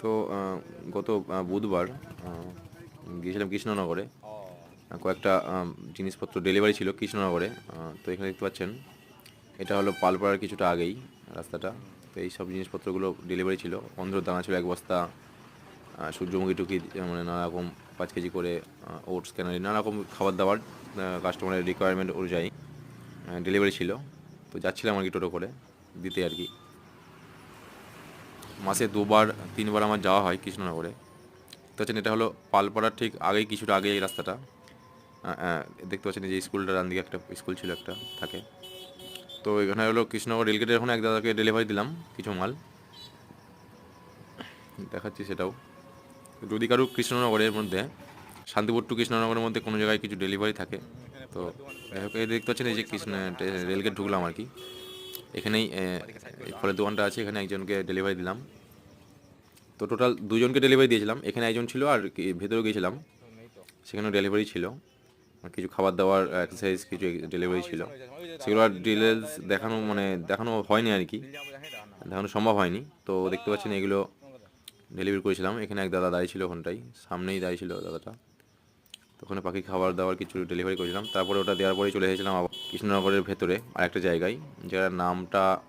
তো গত বুধবার গিয়েছিলাম কৃষ্ণনগরে। কয়েকটা জিনিসপত্র ডেলিভারি ছিল কৃষ্ণনগরে। তো এখানে দেখতে পাচ্ছেন, এটা হলো পালপাড়ার কিছুটা আগেই রাস্তাটা। তো এই সব জিনিসপত্রগুলো ডেলিভারি ছিল। অন্ধ্র দানা ছিল এক বস্তা সূর্যমুখী টুকি মানে নানা রকম পাঁচ কেজি করে ওটস, ক্যানারি, নানা রকম খাবার দাবার কাস্টমারের রিকোয়ারমেন্ট অনুযায়ী ডেলিভারি ছিল। তো যাচ্ছিলাম আর কি টোটো করে, দিতে আর কি। মাসে দুবার, তিনবার আমার যাওয়া হয় কৃষ্ণনগরে। তো হচ্ছেন এটা হলো পালপাড়ার ঠিক আগেই, কিছুটা আগে এই রাস্তাটা। দেখতে পাচ্ছেন যে স্কুলটার ডান দিকে একটা স্কুল ছিল একটা, থাকে। তো এখানে হলো কৃষ্ণনগর রেলগেটের ওখানে এক দাদাকে ডেলিভারি দিলাম কিছু মাল। দেখাচ্ছি সেটাও। যদি কারও কৃষ্ণনগরের মধ্যে, শান্তিপুর টু কৃষ্ণনগরের মধ্যে কোনো জায়গায় কিছু ডেলিভারি থাকে, তো দেখতে পাচ্ছেন এই যে কৃষ্ণ রেলগেট ঢুকলাম আর কি। এখানেই ফলের দোকানটা আছে, এখানে একজনকে ডেলিভারি দিলাম। তো টোটাল দুজনকে ডেলিভারি দিয়েছিলাম। এখানে একজন ছিল আর ভেতরেও গিয়েছিলাম। সেখানেও ডেলিভারি ছিল। কিছু খাবার দাবার এক্সারসাইজ কিছু ডেলিভারি ছিল। সেগুলো আর ডিটেলস দেখানো মানে দেখানো হয়নি আর কি। দেখানো সম্ভব হয়নি। তো দেখতে পাচ্ছেন এগুলো ডেলিভারি করেছিলাম। এখানে এক দাদা দাঁড়িয়ে ছিল ওখানটাই সামনেই দাঁড়িয়ে ছিল দাদাটা। ওখানে পাখি খাবার দাবার কিছু ডেলিভারি করেছিলাম। তারপরে ওটা দেওয়ার পরেই চলে এসেছিলাম আবার কৃষ্ণনগরের ভেতরে আরেকটা জায়গায়, যার নামটা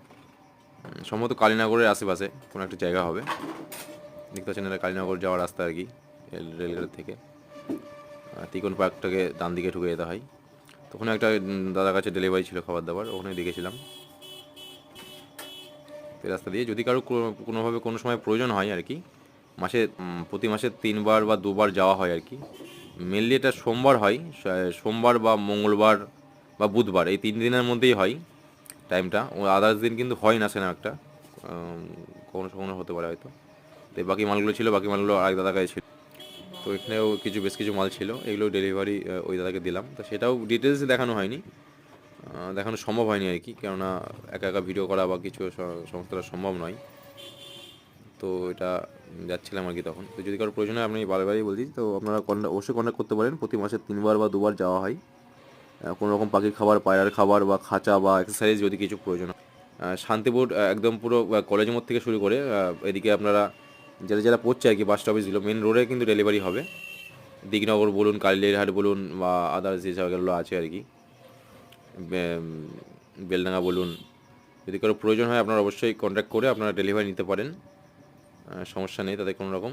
সম্ভবত কালীনগরের আশেপাশে কোনো একটা জায়গা হবে। দেখতে পাচ্ছেন এটা কালীনগর যাওয়ার রাস্তা আর কি, রেল- রেলগেট থেকে। তিকোন পার্কটাকে ডান দিকে ঢুকে যেতে হয়। তখন একটা দাদার কাছে ডেলিভারি ছিল খাবার দাবার ওখানে দেখেছিলাম। এই রাস্তা দিয়ে যদি কারও কোনো- কোনোভাবে কোনো সময় প্রয়োজন হয় আর কি, মাসে প্রতি মাসে তিনবার বা দুবার যাওয়া হয় আর কি। মেনলি এটা সোমবার হয় সোমবার বা মঙ্গলবার বা বুধবার, এই তিন দিনের মধ্যেই হয় টাইমটা ও আদার্স দিন কিন্তু হয় না সেরকম একটা কখনো কখনো হতে পারে হয়তো। তো বাকি মালগুলো ছিল, বাকি মালগুলো আরেক দাদার কাছে ছিল। তো এখানেও কিছু, বেশ কিছু মাল ছিল, এগুলো ডেলিভারি ওই দাদাকে দিলাম। তো সেটাও ডিটেলস দেখানো হয়নি। দেখানো সম্ভব হয়নি আর কি, কেননা একা একা ভিডিও করা বা কিছু স- সমস্ত করা সম্ভব নয়। তো এটা যাচ্ছিলাম আর কি তখন। তো যদি কারও প্রয়োজন হয় আপনি বারবারই বলছি, তো আপনারা অবশ্যই কন্ট্যাক্ট করতে পারেন। প্রতি মাসে তিনবার বা দুবার যাওয়া হয়। কোনো রকম পাখির খাবার, পায়রার খাবার বা খাঁচা বা এক্সারসাইজ যদি কিছু প্রয়োজন হয়। শান্তিপুর একদম পুরো কলেজ মোড় থেকে শুরু করে এদিকে আপনারা যারা যারা পড়ছে আর কি বাস স্টপেজগুলো মেন রোডে কিন্তু ডেলিভারি হবে। দিগনগর বলুন কালিয়ারহাট বলুন বা আদার্স যে জায়গাগুলো আছে আর কি। বেলডাঙ্গা বলুন, যদি কারও প্রয়োজন হয়, আপনারা অবশ্যই কন্ট্যাক্ট করে আপনারা ডেলিভারি নিতে পারেন। সমস্যা নেই তাদের কোনো রকম।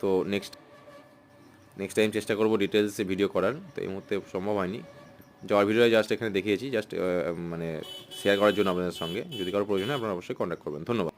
তো নেক্সট নেক্সট টাইম চেষ্টা করব ডিটেলসে ভিডিও করার। তো এই মুহূর্তে সম্ভব হয়নি। যাওয়ার ভিডিও জাস্ট এখানে দেখিয়েছি জাস্ট মানে শেয়ার করার জন্য আপনাদের সঙ্গে। যদি কারও প্রয়োজন হয় আপনারা অবশ্যই কন্ট্যাক্ট করবেন। ধন্যবাদ।